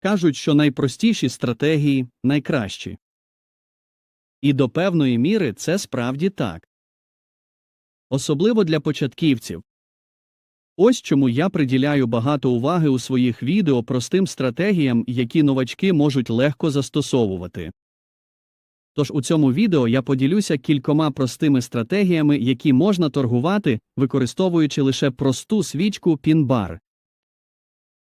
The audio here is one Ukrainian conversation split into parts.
Кажуть, що найпростіші стратегії найкращі. І до певної міри це справді так. Особливо для початківців. Ось чому я приділяю багато уваги у своїх відео простим стратегіям, які новачки можуть легко застосовувати. Тож у цьому відео я поділюся кількома простими стратегіями, які можна торгувати, використовуючи лише просту свічку пін-бар.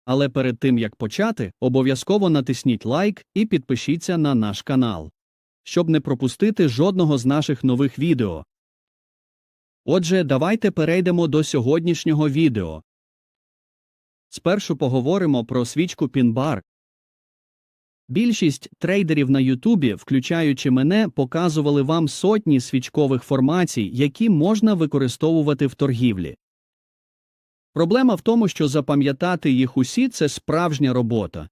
Але перед тим як почати, обов'язково натисніть лайк і підпишіться на наш канал, щоб не пропустити жодного з наших нових відео. Отже, давайте перейдемо до сьогоднішнього відео. Спершу поговоримо про свічку пін-бар. Більшість трейдерів на Ютубі, включаючи мене, показували вам сотні свічкових формацій, які можна використовувати в торгівлі. Проблема в тому, що запам'ятати їх усі це справжня робота.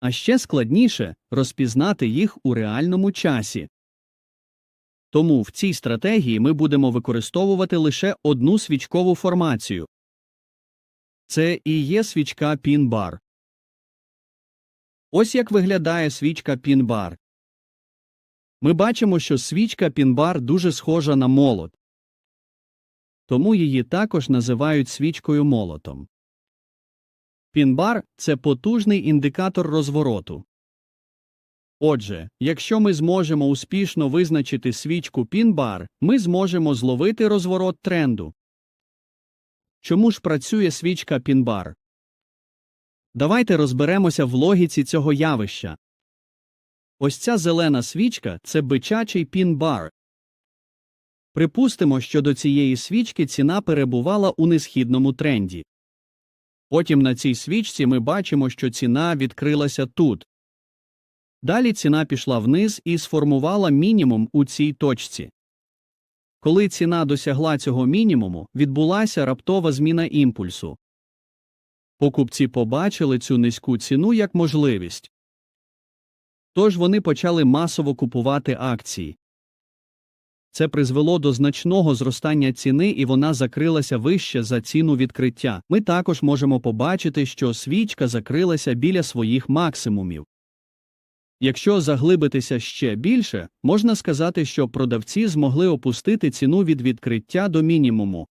А ще складніше розпізнати їх у реальному часі. Тому в цій стратегії ми будемо використовувати лише одну свічкову формацію. Це і є свічка пін-бар. Ось як виглядає свічка пін-бар. Ми бачимо, що свічка пін-бар дуже схожа на молот. Тому її також називають свічкою молотом. Пін-бар – це потужний індикатор розвороту. Отже, якщо ми зможемо успішно визначити свічку пін-бар, ми зможемо зловити розворот тренду. Чому ж працює свічка пін-бар? Давайте розберемося в логіці цього явища. Ось ця зелена свічка це бичачий пін-бар. Припустимо, що до цієї свічки ціна перебувала у несхідному тренді. Потім на цій свічці ми бачимо, що ціна відкрилася тут. Далі ціна пішла вниз і сформувала мінімум у цій точці. Коли ціна досягла цього мінімуму, відбулася раптова зміна імпульсу. Покупці побачили цю низьку ціну як можливість. Тож вони почали масово купувати акції. Це призвело до значного зростання ціни і вона закрилася вище за ціну відкриття. Ми також можемо побачити, що свічка закрилася біля своїх максимумів. Якщо заглибитися ще більше, можна сказати, що продавці змогли опустити ціну від відкриття до мінімуму.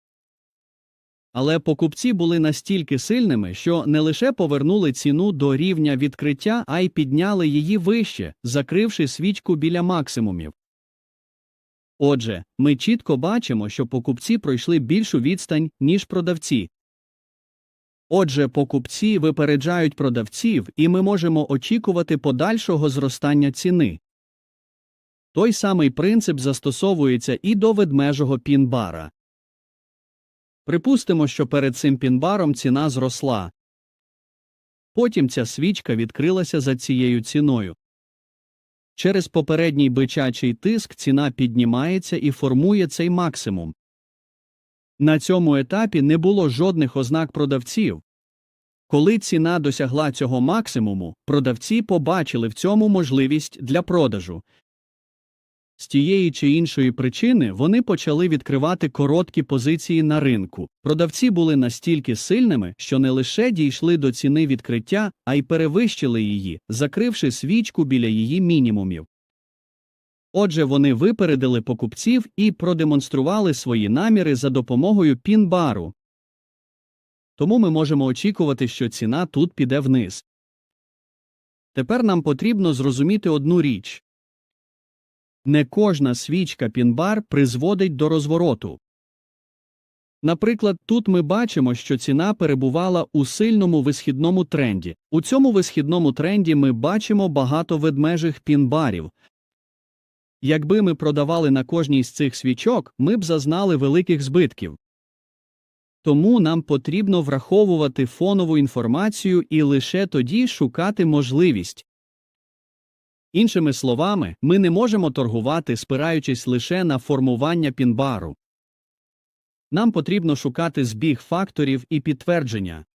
Але покупці були настільки сильними, що не лише повернули ціну до рівня відкриття, а й підняли її вище, закривши свічку біля максимумів. Отже, ми чітко бачимо, що покупці пройшли більшу відстань, ніж продавці. Отже, покупці випереджають продавців, і ми можемо очікувати подальшого зростання ціни. Той самий принцип застосовується і до ведмежого пін-бара. Припустимо, що перед цим пін-баром ціна зросла. Потім ця свічка відкрилася за цією ціною. Через попередній бичачий тиск ціна піднімається і формує цей максимум. На цьому етапі не було жодних ознак продавців. Коли ціна досягла цього максимуму, продавці побачили в цьому можливість для продажу. З тієї чи іншої причини вони почали відкривати короткі позиції на ринку. Продавці були настільки сильними, що не лише дійшли до ціни відкриття, а й перевищили її, закривши свічку біля її мінімумів. Отже, вони випередили покупців і продемонстрували свої наміри за допомогою пін-бару. Тому ми можемо очікувати, що ціна тут піде вниз. Тепер нам потрібно зрозуміти одну річ не кожна свічка пін-бар призводить до розвороту. Наприклад, тут ми бачимо, що ціна перебувала у сильному висхідному тренді. У цьому висхідному тренді ми бачимо багато ведмежих пін-барів. Якби ми продавали на кожній з цих свічок, ми б зазнали великих збитків. Тому нам потрібно враховувати фонову інформацію і лише тоді шукати можливість. Іншими словами, ми не можемо торгувати, спираючись лише на формування пінбару. Нам потрібно шукати збіг факторів і підтвердження.